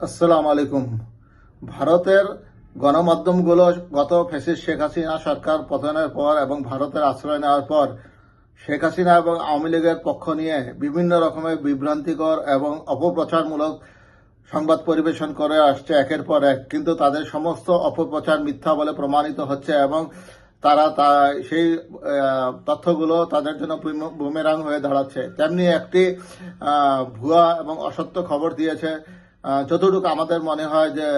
আসসালামু আলাইকুম। ভারতের গণমাধ্যমগুলো গত ফেসিস শেখ হাসিনা সরকার পতনের পর এবং ভারতের আশ্রয় নেওয়ার পর শেখ হাসিনা এবং আওয়ামী লীগের পক্ষ নিয়ে বিভিন্ন রকমের বিভ্রান্তিকর এবং অপপ্রচারমূলক সংবাদ পরিবেশন করে আসছে একের পর এক। কিন্তু তাদের সমস্ত অপপ্রচার মিথ্যা বলে প্রমাণিত হচ্ছে এবং তারা তা, সেই তথ্যগুলো তাদের জন্য বুমেরাং হয়ে দাঁড়াচ্ছে। তেমনি একটি ভুয়া এবং অসত্য খবর দিয়েছে যতটুকু আমাদের মনে হয় যে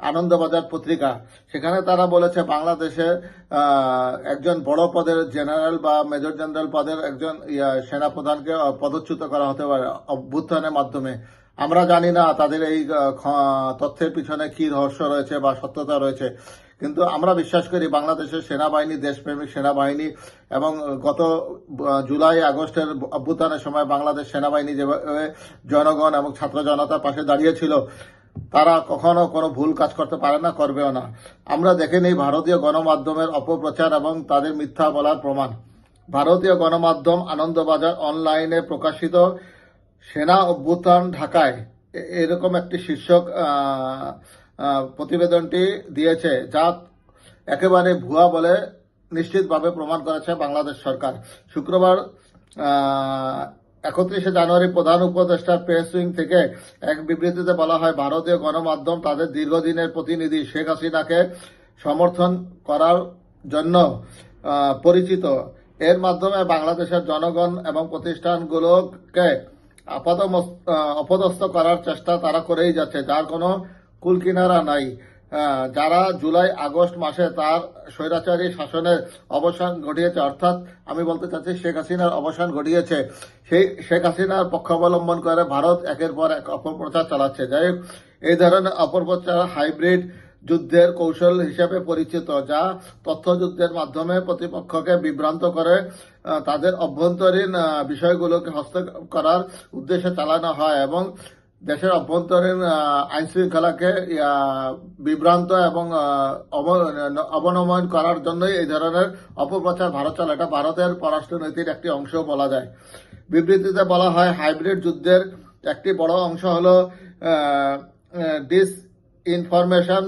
আনন্দবাজার পত্রিকা সেখানে তারা বলেছে বাংলাদেশে একজন বড় পদের জেনারেল বা মেজর জেনারেল পদের একজন সেনাপ্রধানকে আহ, পদচ্যুত করা হতে পারে অভ্যুত্থানের মাধ্যমে। আমরা জানি না তাদের এই তথ্যের পিছনে কি রহস্য রয়েছে বা সত্যতা রয়েছে। কিন্তু আমরা বিশ্বাস করি বাংলাদেশের সেনাবাহিনী, দেশপ্রেমিক সেনাবাহিনী এবং গত জুলাই, আগস্টের অভ্যুত্থানের সময় বাংলাদেশ সেনাবাহিনী যেভাবে জনগণ এবং ছাত্র জনতার পাশে দাঁড়িয়েছিল, তারা কখনো কোনো ভুল কাজ করতে পারে না, করবেও না। আমরা দেখে নিই ভারতীয় গণমাধ্যমের অপপ্রচার এবং তাদের মিথ্যা বলার প্রমাণ। ভারতীয় গণমাধ্যম আনন্দবাজার অনলাইনে প্রকাশিত সেনা অভ্যুত্থান ঢাকায় এরকম একটি শীর্ষক প্রতিবেদনটি দিয়েছে, যা একেবারে ভুয়া বলে নিশ্চিতভাবে প্রমাণ করেছে বাংলাদেশ সরকার। শুক্রবার একত্রিশে জানুয়ারি প্রধান উপদেষ্টার প্রেস উইং থেকে এক বিবৃতিতে বলা হয়, ভারতীয় গণমাধ্যম তাদের দীর্ঘদিনের প্রতিনিধি শেখ হাসিনাকে সমর্থন করার জন্য পরিচিত। এর মাধ্যমে বাংলাদেশের জনগণ এবং প্রতিষ্ঠানগুলোকে অপদস্থ করার চেষ্টা তারা করেই যাচ্ছে, যার কোনো কুলকিনারা নাই। যারা জুলাই, আগস্ট মাসে তার স্বৈরাচারী শাসনের অবসান ঘটিয়েছে, অর্থাৎ আমি বলতে চাচ্ছি শেখ হাসিনার অবসান ঘটিয়েছে, সেই শেখ হাসিনার পক্ষাবলম্বন করে ভারত একের পর এক অপপ্রচার চালাচ্ছে। যাই এই ধরনের অপপ্রচার, হাইব্রিড যুদ্ধের কৌশল হিসেবে পরিচিত, যা তথ্যযুদ্ধের মাধ্যমে প্রতিপক্ষকে বিভ্রান্ত করে তাদের অভ্যন্তরীণ বিষয়গুলোকে হস্তক্ষেপ করার উদ্দেশ্যে চালানো হয় এবং দেশের অভ্যন্তরীণ আইন শৃঙ্খলাকে বিভ্রান্ত এবং অবনমন করার জন্যই এই ধরনের অপপ্রচার ভারত চালায়। এটা ভারতের পররাষ্ট্রনীতির একটি অংশ বলা যায়। বিবৃতিতে বলা হয়, হাইব্রিড যুদ্ধের একটি বড় অংশ হলো ডিস ইনফরমেশন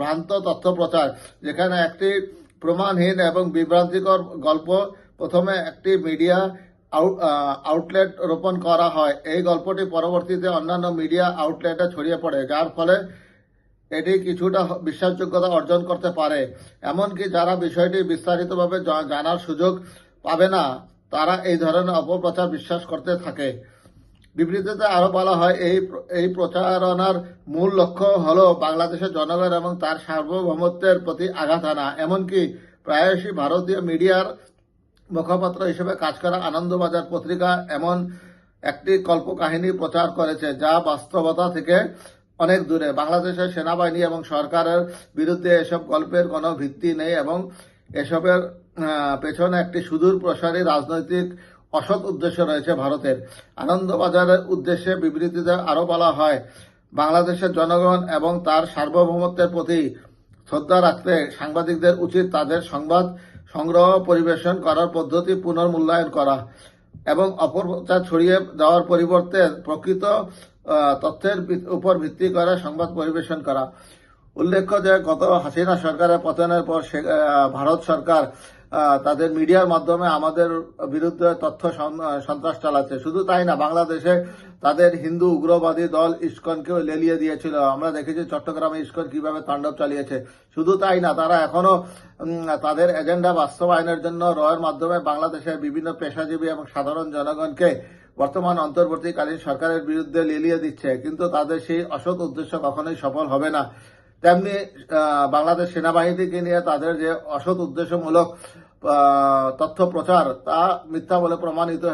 ভ্রান্ত তথ্য প্রচার। যেখানে একটি প্রমাণহীন এবং বিভ্রান্তিকর গল্প, প্রথমে একটি মিডিয়া আউটলেট রোপণ করা হয়। এই গল্পটি পরবর্তীতে অন্যান্য মিডিয়া আউটলেটে ছড়িয়ে পড়ে, যার ফলে এটি কিছুটা বিশ্বাসযোগ্যতা অর্জন করতে পারে। এমনকি যারা বিষয়টি বিস্তারিতভাবে জানার সুযোগ পাবে না, তারা এই ধরনের অপপ্রচার বিশ্বাস করতে থাকে। বিবৃতিতে আরও বলা হয়, এই এই প্রচারণার মূল লক্ষ্য হল বাংলাদেশের জনগণ এবং তার সার্বভৌমত্বের প্রতি আঘাত আনা। এমনকি প্রায়শই ভারতীয় মিডিয়ার মুখপাত্র হিসেবে কাজ করা আনন্দবাজার পত্রিকা এমন একটি কল্পকাহিনী প্রচার করেছে, যা বাস্তবতা থেকে অনেক দূরে। বাংলাদেশের সেনাবাহিনী এবং সরকারের বিরুদ্ধে এসব গল্পের কোনো ভিত্তি নেই এবং এসবের পেছনে একটি সুদূর প্রসারী রাজনৈতিক অসৎ উদ্দেশ্য রয়েছে ভারতের। আনন্দবাজারের উদ্দেশ্যে বিবৃতিতে আরও বলা হয়, বাংলাদেশের জনগণ এবং তার সার্বভৌমত্বের প্রতি শ্রদ্ধা রাখতে সাংবাদিকদের উচিত তাদের সংবাদ সংগ্রহ, পরিবেশন করার পদ্ধতি পুনর্মূল্যায়ন করা এবং অপপ্রচার ছড়িয়ে দেওয়ার পরিবর্তে প্রকৃত তথ্যের উপর ভিত্তি করে সংবাদ পরিবেশন করা। উল্লেখ্য যে, গত হাসিনা সরকারের পতনের পর ভারত সরকার তাদের মিডিয়ার মাধ্যমে আমাদের বিরুদ্ধে তথ্য সন্ত্রাস চালাচ্ছে। শুধু তাই না, বাংলাদেশে তাদের হিন্দু উগ্রবাদী দল ইস্কনকেও লেলিয়ে দিয়েছিল। আমরা দেখেছি চট্টগ্রামে ইস্কন কীভাবে তাণ্ডব চালিয়েছে। শুধু তাই না, তারা এখনও তাদের এজেন্ডা বাস্তবায়নের জন্য রয়ের মাধ্যমে বাংলাদেশের বিভিন্ন পেশাজীবী এবং সাধারণ জনগণকে বর্তমান অন্তর্বর্তীকালীন সরকারের বিরুদ্ধে লেলিয়ে দিচ্ছে। কিন্তু তাদের সেই অসৎ উদ্দেশ্য কখনোই সফল হবে না। তেমনি বাংলাদেশ সেনাবাহিনীকে নিয়ে তাদের যে অসৎ উদ্দেশ্যমূলক আহ, তথ্য প্রচার তা মিথ্যা বলে প্রমাণিত হয়ে